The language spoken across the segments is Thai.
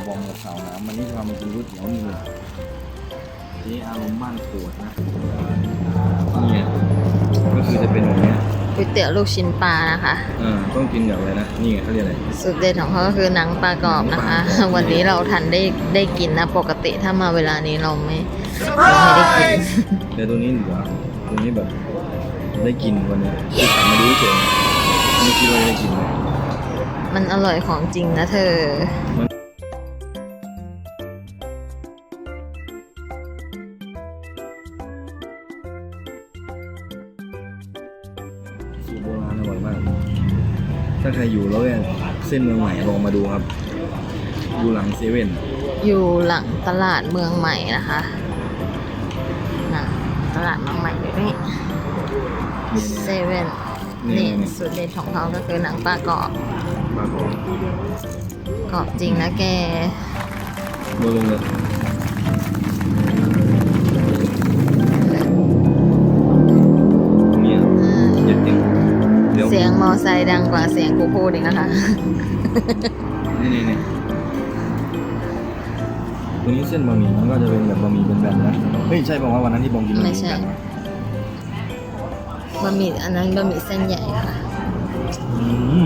บ่าวบอมกับสาวน้ำวันนี้จะพามากินก๋วยเตี๋ยวนี่เลยเจ๊อารมณ์บ้านโขดนะเนี่ยก็คือจะเป็นอย่างเงี้ยก๋วยเตี๋ยวลูกชิ้นปลานะคะเออต้องกินอย่างไรนะ นี่ไงเขาเรียกอะไร สุดเด็ดของเขาก็คือหนังปลากรอบนะคะหนังปลากรอบวันนี้เราทันได้ได้กินนะ ปกติถ้ามาเวลานี้เราไม่เราไม่ได้กินแต่ตัวนี้เหลือตัวนี้แบบได้กินวันเนี้ยคือขับมาดูเฉยไม่คิดว่าจะได้กินเลยมันอร่อยของจริงนะเธอ สูตรโบราณอร่อยมาก ถ้าใครอยู่แล้วเนี่ยเส้นเมืองใหม่ลองมาดูครับ อยู่หลังเซเว่น อยู่หลังตลาดเมืองใหม่นะคะนะตลาดเมืองใหม่อยู่นี่เซเว่นนี่นี่นี่ สูตรเด็ดของเขาก็คือหนังปลากรอบปลากรอบกรอบจริงนะแกโดนลงเลย อไซค์ดังกว่าเสียงกูพูดอีกนะคะ นี่นี่นี่ตัวนี้เส้นบะหมี่มันก็จะเป็นแบบบะหมี่เป็นแบนๆนะเฮ้ยใช่ป่าวว่าวันนั้นที่บองกินบะหไม่มี่ใช่เป็นแบนๆบะหมี่อันนั้นบะหมี่เส้นใหญ่ค่ะ อืม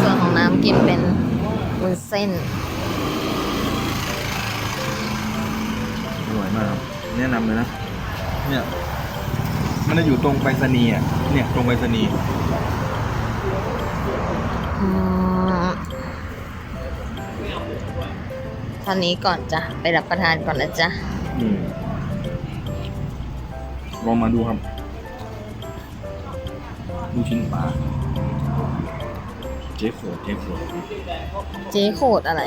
ส่วนของน้ำกินเป็นวุ้นเส้น อร่อยมากครับแนะนำเลยนะเนี่ย มันจะอยู่ตรงไปรษณีย์อะเนี่ย ตรงไปรษณีย์อืมตอนนี้ก่อนจ้ะ ไปรับประทานก่อนนะจ๊ะ อืมลองมาดูครับลูกชิ้นปลาเจ๊โขดเจ๊โขดเจ๊โคดอะไร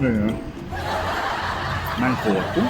เนี่ยนะนั่งโขดปุ๊บ